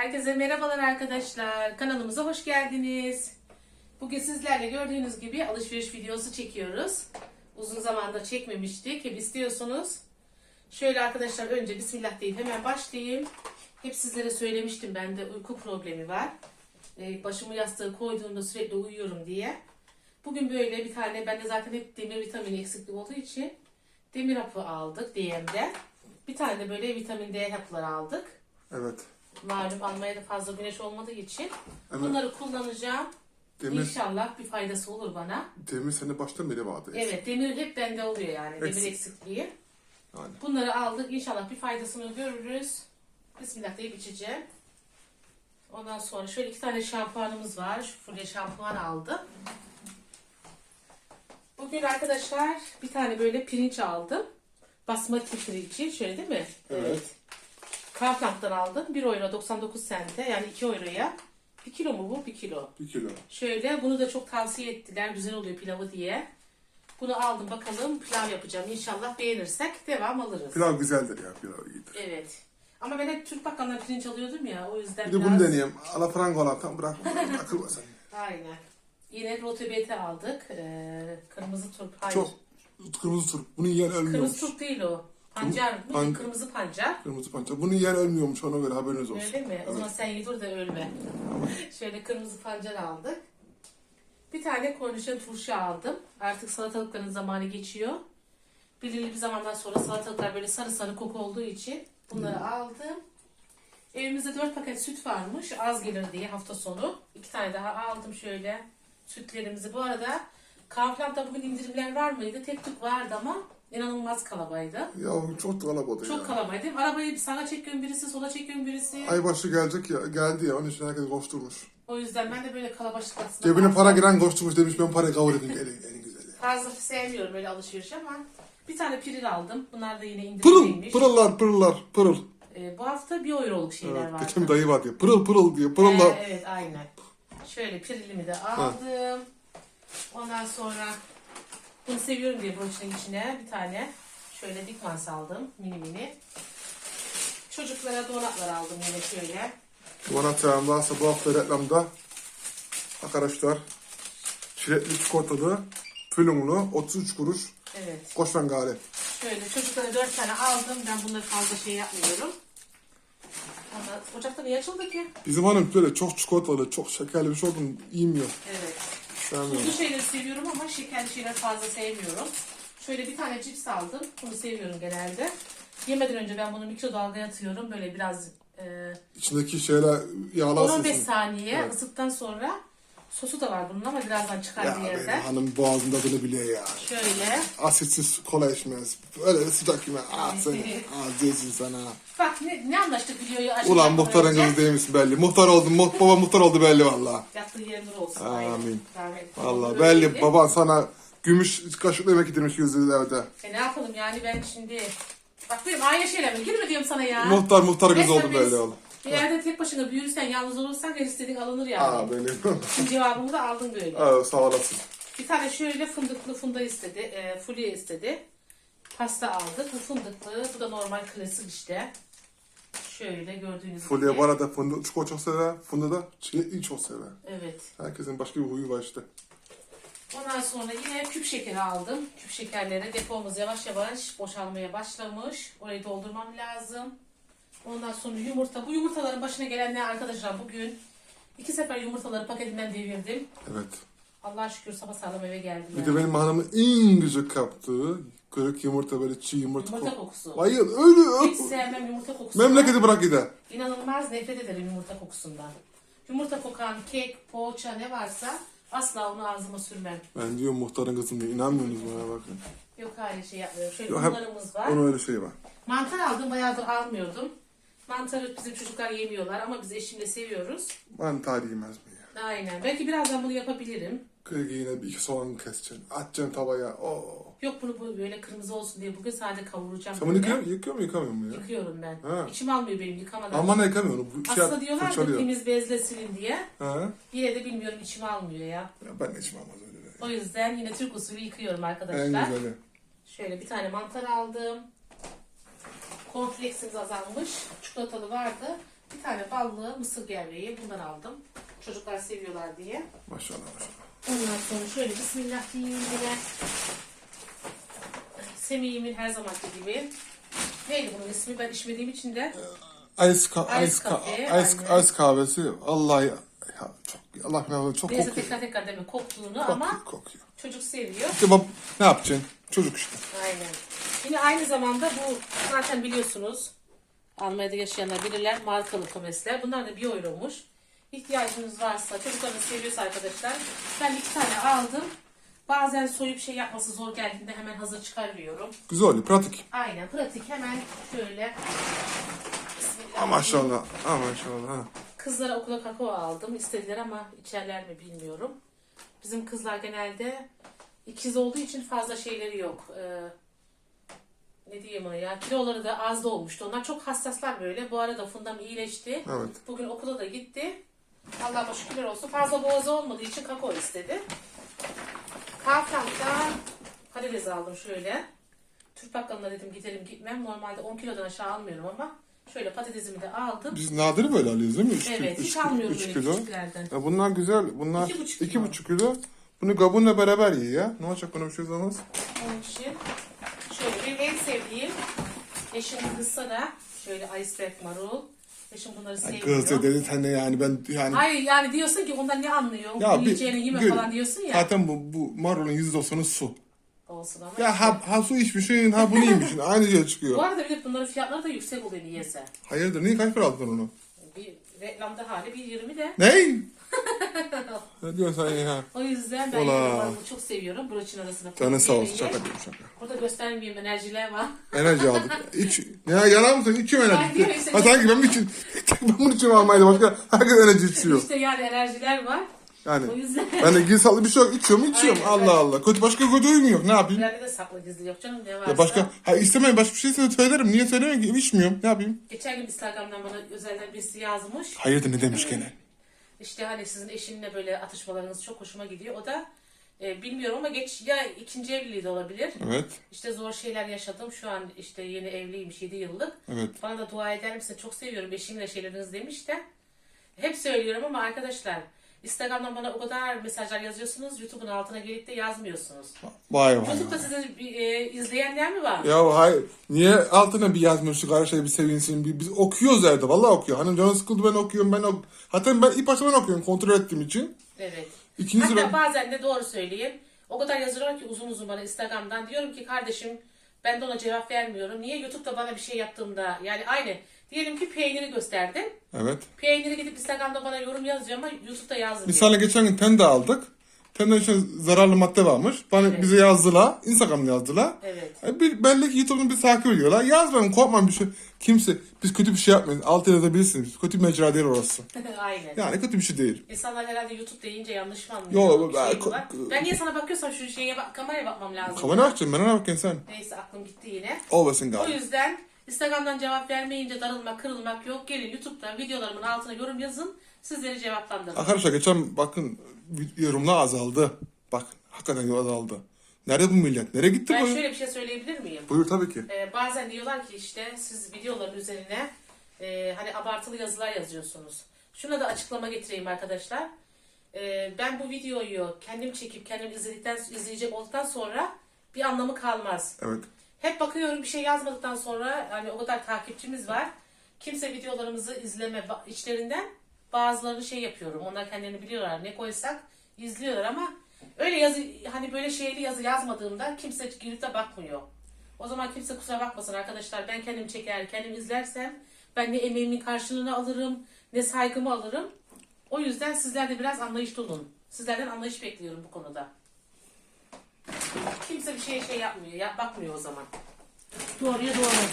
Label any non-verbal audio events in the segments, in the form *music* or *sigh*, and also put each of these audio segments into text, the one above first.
Herkese merhabalar arkadaşlar. Kanalımıza hoş geldiniz. Bugün sizlerle gördüğünüz gibi alışveriş videosu çekiyoruz. Uzun zamandır çekmemiştik. Hep istiyorsunuz. Şöyle arkadaşlar önce Bismillah deyip hemen başlayayım. Hep sizlere söylemiştim bende uyku problemi var. Ee, başımı yastığa koyduğumda sürekli uyuyorum diye. Bugün böyle bir tane, bende zaten hep demir vitamini eksikliği olduğu için demir hapı aldık DM'de. Bir tane de böyle vitamin D hapları aldık. Evet. Malum Almanya'da fazla güneş olmadığı için Evet. bunları kullanacağım. Demir, İnşallah bir faydası olur bana. demir sene baştan beri vardı. Evet demir hep bende oluyor yani demir Eksik. eksikliği. Yani. Bunları aldık İnşallah bir faydasını görürüz. Bismillah deyip içeceğim. Ondan sonra şöyle iki tane şampuanımız var. Şu Fulya şampuan aldım. Bugün arkadaşlar bir tane böyle pirinç aldım. Basmati pirinci şöyle değil mi? Evet. Kaufland'dan aldım. 1 euro 99 sente yani 2 euroya. 1 kilo mu bu? 1 kilo. Bir kilo. Şöyle bunu da çok tavsiye ettiler. Güzel oluyor pilavı diye. Bunu aldım bakalım pilav yapacağım. İnşallah beğenirsek devam alırız. Pilav güzeldir ya. Pilav iyidir. Evet. Ama ben hep Türk bakkalından pirinç alıyordum ya. O yüzden Bir de bunu deneyeyim. Alafranga olan tam bırak. *laughs* Akıl sen. Aynen. Yine rotobeti aldık. Ee, kırmızı turp. Hayır. Çok kırmızı turp. Bunu yiyen ölmüyormuş. Kırmızı turp değil o. Pancar. Bu Pan- kırmızı pancar. Kırmızı pancar. Bunu yiyen ölmüyormuş ona göre haberiniz olsun. Öyle mi? O Evet. zaman sen yedir de ölme. *laughs* Şöyle kırmızı pancar aldık. Bir tane kornişon turşu aldım. Artık salatalıkların zamanı geçiyor. Belirli bir zamandan sonra salatalıklar böyle sarı sarı koku olduğu için bunları aldım. Evimizde 4 paket süt varmış. Az gelir diye hafta sonu. İki tane daha aldım şöyle sütlerimizi. Bu arada Kaufland'da bugün indirimler var mıydı? Tek tük vardı ama inanılmaz kalabaydı. Ya çok kalabalık Çok ya. kalabaydı. Arabayı sağa çekiyorum birisi, sola çekiyorum birisi. Aybaşı gelecek ya. Geldi ya. Onun için herkes koşturmuş. O yüzden ben de böyle kalabalık aslında Cebine para giren koşturmuş demiş ben parayı kavur edeyim. Elin, elin güzeli. Fazla sevmiyorum böyle alışveriş ama bir tane piril aldım. Bunlar da yine Pırıl. indirimliymiş. Pırıllar pırıllar. Pırıl. Ee, bu hafta bir euroluk şeyler Evet, vardı. geçen bir dayı var diye. Pırıl pırıl diye. Pırıllar. Ee, evet aynen. Şöyle pirilimi de aldım. Ondan sonra bunu seviyorum diye broşun içine bir tane şöyle dikmans aldım mini mini. Çocuklara donatlar aldım yine şöyle. Bana çağım varsa bu hafta reklamda arkadaşlar çilekli çikolatalı fülümlü 33 kuruş Evet. koşan gari. Şöyle çocuklara dört tane aldım. Ben bunları fazla şey yapmıyorum. Ama ocakta niye açıldı ki? Bizim hanım böyle çok çikolatalı, çok şekerli bir şey olduğunu yemiyor. Evet. Sevmiyor. Tuzlu şeyleri seviyorum ama şekerli şeyler fazla sevmiyorum. Şöyle bir tane cips aldım. Bunu seviyorum genelde. Yemeden önce ben bunu mikrodalgaya atıyorum. Böyle biraz e, İçindeki şeyler yağlarsın. 10-15 saniye Evet. ısıttıktan sonra sosu da var bunun ama birazdan çıkar Ya bir benim yerden. hanım boğazında bunu biliyor ya. Şöyle. Asitsiz kola içmez. Öyle sıcak yeme. Ah seni. Ah değilsin sana. Bak ne, ne anlaştık videoyu açtık. Ulan muhtarın kızı değil misin belli. Muhtar oldun. Muh baba muhtar oldu belli valla. Yaptığı yer nur olsun. Amin. Rahmetli. Valla belli. Baban sana gümüş kaşıkla yemek getirmiş yüzü evde. E ne yapalım yani ben şimdi... Bak benim aynı şeyler mi? Girme diyorum sana ya. Muhtar muhtar kız oldu belli oğlum. Bir yerde tek başına büyürsen, yalnız olursan her istediğin alınır yani. Aa. Şimdi cevabımı da aldın böyle. Aa, sağ olasın. Bir tane şöyle fındıklı funda istedi. E, fulye istedi. Pasta aldık. Bu fındıklı. Bu da normal klasik işte. Şöyle gördüğünüz Fulya gibi. bu arada fındık çikolata çok sever. Fındığı da çilekliyi çok sever. Evet. Herkesin başka bir huyu var işte. Ondan sonra yine küp şekeri aldım. Küp şekerlere depomuz yavaş yavaş boşalmaya başlamış. Orayı doldurmam lazım. Ondan sonra yumurta. Bu yumurtaların başına gelen ne arkadaşlar bugün? iki sefer yumurtaları paketinden devirdim. Evet. Allah'a şükür sabah sağlam eve geldim. Bir yani. de benim hanımın en güzel kaptığı kırık yumurta böyle çiğ yumurta, Yumurta kok- kokusu. Bayıl öyle. Hiç sevmem yumurta kokusunu. Memleketi bırak gider. İnanılmaz nefret ederim yumurta kokusundan. Yumurta kokan kek, poğaça ne varsa asla onu ağzıma sürmem. Ben diyorum muhtarın kızım diye inanmıyorsunuz bana bakın. Yok hayır şey yapmıyorum. Şöyle Yok, hep bunlarımız var. Onun öyle şeyi var. Mantar aldım bayağıdır almıyordum. Mantarı bizim çocuklar yemiyorlar ama biz eşimle seviyoruz. Mantar yemez mi ya? Aynen. Belki birazdan bunu yapabilirim. Kırık yine bir iki soğan keseceksin. Atacaksın tavaya. Oo. Yok bunu bu böyle kırmızı olsun diye bugün sadece kavuracağım. Sen bunu böyle. yıkıyor, yıkıyor mu yıkamıyor mu ya? Yıkıyorum ben. Ha. İçim almıyor benim yıkamadan. Aman yıkamıyor onu. Bu şey Aslında diyorlar ki temiz bezle silin diye. Ha? Yine de bilmiyorum içim almıyor ya. Ya ben de içim almaz öyle. O yüzden yine Türk usulü yıkıyorum En arkadaşlar. güzeli. Şöyle bir tane mantar aldım. Cornflakes'imiz azalmış. Çikolatalı vardı. Bir tane bal ballı mısır gevreği bundan aldım. Çocuklar seviyorlar diye. Maşallah maşallah. Ondan sonra şöyle bismillah diyeyim yine. Semih'imin her zamanki gibi. Neydi bunun ismi? Ben içmediğim için de Ice, ka- Ice ice, ka- ice, aynen. ice kahvesi. Allah ya, ya çok Allah bilir çok neyse kokuyor. tekrar tekrar deme koktuğunu Kokuyor, ama kokuyor. çocuk seviyor. İşte ne yapacaksın? Çocuk işte. Aynen. Yine aynı zamanda bu zaten biliyorsunuz Almanya'da yaşayanlar bilirler markalı komesler. Bunlar da bir euromuş. İhtiyacınız varsa, çocuklarınız seviyorsa arkadaşlar. Ben iki tane aldım. Bazen soyup şey yapması zor geldiğinde hemen hazır çıkarıyorum. Güzel pratik. Aynen pratik hemen şöyle. Maşallah. Ha, maşallah. Ha. Kızlara okula kakao aldım. İstediler ama içerler mi bilmiyorum. Bizim kızlar genelde ikiz olduğu için fazla şeyleri yok. Ee, ne diyeyim ona ya. Kiloları da az da olmuştu. Onlar çok hassaslar böyle. Bu arada Fundam iyileşti. Evet. Bugün okula da gitti. Allah'a şükürler olsun. Fazla boğazı olmadığı için kakao istedi. Kalkan'da patates aldım şöyle. Türk bakkalına dedim gidelim gitmem. Normalde 10 kilodan aşağı almıyorum ama şöyle patatesimi de aldım. Biz nadir böyle alıyoruz değil mi? Üç, Evet, üç, hiç almıyorum üç böyle kilo. küçüklerden. Ya bunlar güzel. Bunlar İki buçuk iki kilo. buçuk kilo. Bunu kabuğunla beraber ye ya. Ne olacak buna bir şey olmaz. Onun için şöyle benim en sevdiğim eşimin kızsa da şöyle iceberg marul. Eşim bunları sevmiyor. Kız dedi de yani ben yani. Hayır yani diyorsun ki ondan ne anlıyor? Ya bir- yiyeceğini yeme gör- falan diyorsun ya. Zaten bu, bu marulun yüzde doksanı su. Olsun ama. Ya ha, ha su içmişsin ha bunu yemişsin. Aynı şey çıkıyor. Bu arada bir de bunların fiyatları da yüksek oluyor niyeyse. Hayırdır niye kaç para aldın onu? Bir reklamda hali 1.20 de. Ne? Ne diyorsun sen ya? O yüzden ben Ola. yorumlarımı çok seviyorum. Broçin arasına Canın sağ olsun yemeği. şaka diyorum şaka. Burada göstermeyeyim enerjiler var. Enerji aldık. *laughs* İç. Ya yalan mısın? İçiyorum diyorum enerji. işte- Ha sanki ben için. *laughs* ben bunu için almaydı. Başka herkes enerji içiyor. işte yani enerjiler var. Yani O yüzden. ben de gizli bir şey yok. İçiyorum içiyorum. Aynen, Allah. Allah. Kötü başka kötü huyum yok. Ne yapayım? Bende de saklı gizli yok canım ne varsa. Ya başka ha istemeyin başka bir şey söylerim. Niye söylemiyorum ki? İçmiyorum. Ne yapayım? Geçen gün Instagram'dan bana özelden birisi yazmış. Hayırdır ne demiş gene? İşte hani sizin eşinle böyle atışmalarınız çok hoşuma gidiyor. O da e, bilmiyorum ama geç ya ikinci evliliği de olabilir. Evet. İşte zor şeyler yaşadım. Şu an işte yeni evliymiş 7 yıllık. Evet. Bana da dua eder misin? Çok seviyorum eşimle şeyleriniz demiş de. Hep söylüyorum ama arkadaşlar Instagram'dan bana o kadar mesajlar yazıyorsunuz. YouTube'un altına gelip de yazmıyorsunuz. Vay vay. YouTube'da sizi e, izleyenler mi var? Ya hayır. Niye altına bir her şey bir sevinsin. Bir, biz okuyoruz evde. Vallahi okuyor. Hani canı sıkıldı ben okuyorum ben ok Hatta ben ilk başta ben okuyorum kontrol ettiğim için. Evet. İkinci Hatta sıra... bazen de doğru söyleyeyim. O kadar yazıyorlar ki uzun uzun bana Instagram'dan. Diyorum ki kardeşim ben de ona cevap vermiyorum. Niye YouTube'da bana bir şey yaptığımda yani aynı. Diyelim ki peyniri gösterdim. Evet. Peyniri gidip Instagram'da bana yorum yazıyor ama YouTube'da yazmıyor. Misal geçen gün tende aldık. Tende içinde zararlı madde varmış. Bana Evet. bize yazdılar. Instagram'da yazdılar. Evet. E, Bir, belli ki YouTube'un bir takip ediyorlar. Yazmayın korkmayın bir şey. Kimse biz kötü bir şey yapmayız. Alt yazabilirsiniz. Kötü bir mecra değil orası. *laughs* Aynen. Yani kötü bir şey değil. İnsanlar herhalde YouTube deyince yanlış mı Yo, anlıyor? Ben- şey mi var? ben niye sana bakıyorsam şu şeye bak, kameraya bakmam lazım. Kamera açacaksın. Ben ne yapayım sen? Neyse aklım gitti yine. Olmasın O galiba. yüzden Instagram'dan cevap vermeyince darılmak, kırılmak yok. Gelin YouTube'da videolarımın altına yorum yazın. Sizleri cevaplandırın. Arkadaşlar geçen bakın yorumlar azaldı. Bak hakikaten azaldı. Nerede bu millet? Nereye gitti Ben bu? şöyle bir şey söyleyebilir miyim? Buyur tabii ki. Ee, bazen diyorlar ki işte siz videoların üzerine e, hani abartılı yazılar yazıyorsunuz. Şuna da açıklama getireyim arkadaşlar. Ee, ben bu videoyu kendim çekip kendim izledikten izleyecek olduktan sonra bir anlamı kalmaz. Evet. Hep bakıyorum bir şey yazmadıktan sonra hani o kadar takipçimiz var. Kimse videolarımızı izleme içlerinden bazılarını şey yapıyorum. Onlar kendilerini biliyorlar. Ne koysak izliyorlar ama öyle yazı hani böyle şeyli yazı yazmadığımda kimse girip de bakmıyor. O zaman kimse kusura bakmasın arkadaşlar. Ben kendim çeker, kendim izlersem ben ne emeğimin karşılığını alırım, ne saygımı alırım. O yüzden sizler de biraz anlayışlı olun. Sizlerden anlayış bekliyorum bu konuda. Kimse bir şeye şey yapmıyor, ya, bakmıyor o zaman. Doğruya doğru.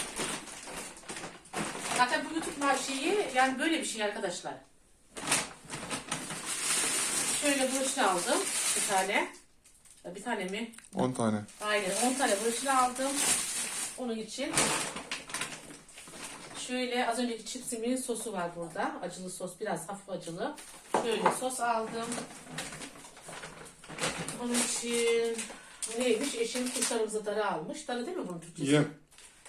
Zaten bu YouTube şeyi yani böyle bir şey arkadaşlar. Şöyle broşür aldım bir tane. Bir tane mi? 10 tane. Aynen 10 tane broşür aldım. Onun için. Şöyle az önceki çipsimin sosu var burada. Acılı sos biraz hafif acılı. Şöyle sos aldım. Onun için neymiş? Eşim kuşlarımızı darı almış. Darı değil mi bunun Türkçesi? Yem.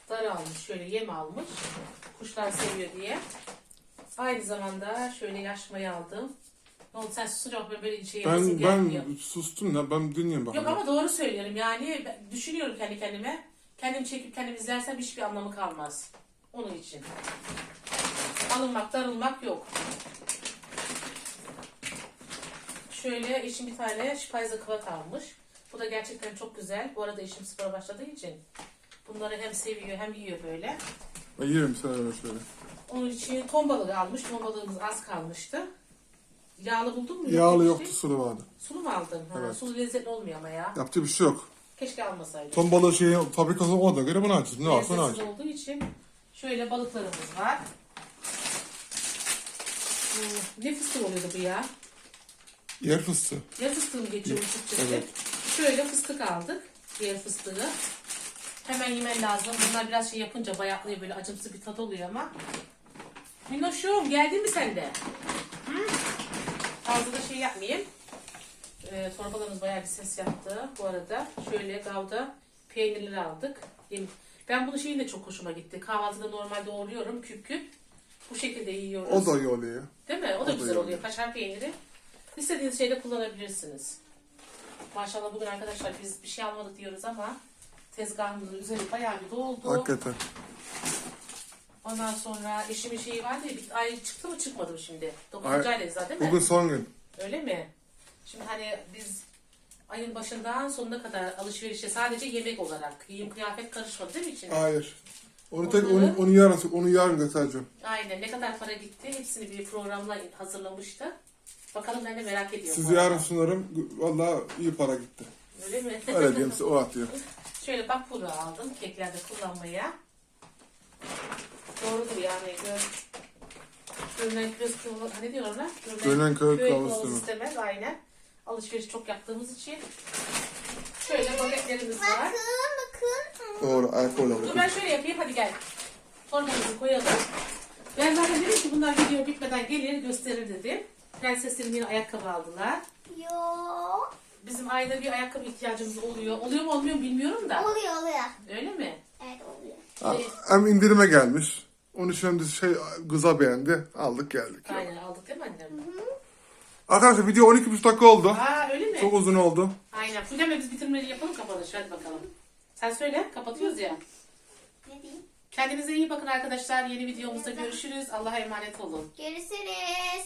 Darı almış. Şöyle yem almış. Kuşlar seviyor diye. Aynı zamanda şöyle yaşmayı aldım. Ne oldu sen susunca bak böyle şey Ben yapasın gelmiyor. ben sustum ya ben dinliyorum Yok bakalım. ama doğru söylüyorum yani ben düşünüyorum kendi kendime. Kendim çekip kendim izlersem hiçbir anlamı kalmaz. Onun için. Alınmak, darılmak yok. Şöyle eşim bir tane şipayza kıvat almış. Bu da gerçekten çok güzel. Bu arada eşim spora başladığı için bunları hem seviyor hem yiyor böyle. Ben yerim sen öyle söyle. Onun için ton balığı almış. Ton balığımız az kalmıştı. Yağlı buldun mu? Yağlı yoktu sulu vardı. Sulu mu aldın? Ha, Evet. Sulu lezzetli olmuyor ama ya. Yaptığı bir şey yok. Keşke almasaydık. Ton balığı şeyi fabrikası olmadığına göre bunu açacağız. Ne varsa onu Lezzetsiz açacağız. olduğu için şöyle balıklarımız var. Hmm, ne fıstık oluyordu bu ya? Yer fıstığı. Ya fıstığı mı geçiyor Türkçesi? Evet. Şöyle fıstık aldık. Diğer fıstığı. Hemen yemen lazım. Bunlar biraz şey yapınca bayatlıyor böyle acımsı bir tat oluyor ama. Minnoşum geldin mi sen de? Hı? Fazla da şey yapmayayım. Ee, torbalarımız bayağı bir ses yaptı bu arada. Şöyle gavda peynirleri aldık. Ben bunu şeyin de çok hoşuma gitti. Kahvaltıda normalde doğruyorum küp küp. Bu şekilde yiyoruz. O da iyi oluyor. Değil mi? O da O da güzel iyi. oluyor. Kaşar peyniri. İstediğiniz şeyde kullanabilirsiniz. Maşallah bugün arkadaşlar biz bir şey almadık diyoruz ama tezgahımızın üzeri bayağı bir doldu. Hakikaten. Ondan sonra eşimin şeyi vardı ya, bir ay çıktı mı çıkmadı mı şimdi? 9. Ay- aydayız zaten değil mi? Bugün son gün. Öyle mi? Şimdi hani biz ayın başından sonuna kadar alışverişe sadece yemek olarak, giyim kıyafet karışmadı değil mi içine? Hayır. Onu tek onu, onu yarın onu yarın göstereceğim. Aynen. Ne kadar para gitti hepsini bir programla hazırlamıştı. Bakalım ben de merak ediyorum. Sizi yarın sunarım. Vallahi iyi para gitti. Öyle mi? Öyle diyeyim size o atıyor. *laughs* Şöyle bak pulu aldım keklerde kullanmaya. Doğrudur yani. Gör, görünen köz kılavuz, hani diyorlar lan? Görünen köy kılavuz kılavuz istemez. istemez. Aynen. Alışveriş çok yaptığımız için. Şöyle paketlerimiz var. Bakın bakın. Doğru alkol Dur alıyor. ben şöyle yapayım hadi gel. Torbamızı koyalım. Ben zaten dedim ki bunlar video bitmeden gelir gösterir dedim. Prenseslerim yine ayakkabı aldılar. Yo. Bizim ayda bir ayakkabı ihtiyacımız oluyor. Oluyor mu olmuyor mu bilmiyorum da. Oluyor oluyor. Öyle mi? Evet oluyor. Ha, Hem indirime gelmiş. Onun için de şey kıza beğendi. Aldık geldik. Aynen aldık değil mi annem? Arkadaşlar video 12,5 dakika oldu. Aa öyle mi? Çok uzun oldu. Aynen. Fulya biz bitirmeyi yapalım kapanışı. Hadi bakalım. Sen söyle. Kapatıyoruz ya. Ne diyeyim? Kendinize iyi bakın arkadaşlar. Yeni videomuzda görüşürüz. Allah'a emanet olun. Görüşürüz.